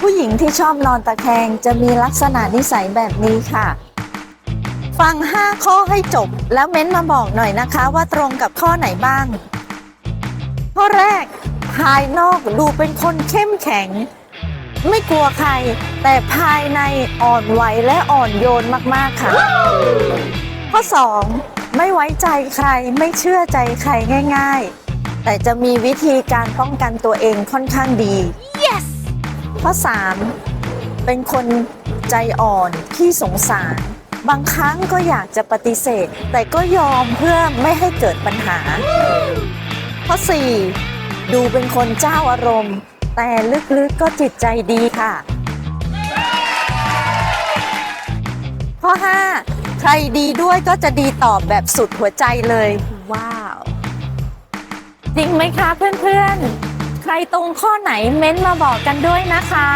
ผู้หญิงที่ชอบนอนตะแคงจะมีลักษณะนิสัยแบบนี้ค่ะ ฟัง 5 ข้อให้จบ แล้วเม้นต์มาบอกหน่อยนะคะว่าตรงกับข้อไหนบ้าง ข้อแรก ภายนอกดูเป็นคนเข้มแข็ง ไม่กลัวใคร แต่ภายในอ่อนไหวและอ่อนโยนมากๆค่ะ ข้อ 2 ไม่ไว้ใจใครไม่เชื่อใจใครง่าย ๆ แต่จะมีวิธีการป้องกันตัวเองค่อนข้างดี ข้อ3เป็นคนใจอ่อนที่สงสาร บางครั้งก็อยากจะปฏิเสธ แต่ก็ยอมเพื่อไม่ให้เกิดปัญหา ข้อ 4 ดูเป็นคนเจ้าอารมณ์ แต่ลึกๆก็จิตใจดีค่ะ ข้อ 5 ใครดีด้วยก็จะดีตอบแบบสุดหัวใจเลย ว้าว จริงไหมคะเพื่อนๆ ใครตรงข้อไหนเม้นมาบอกกันด้วยนะคะ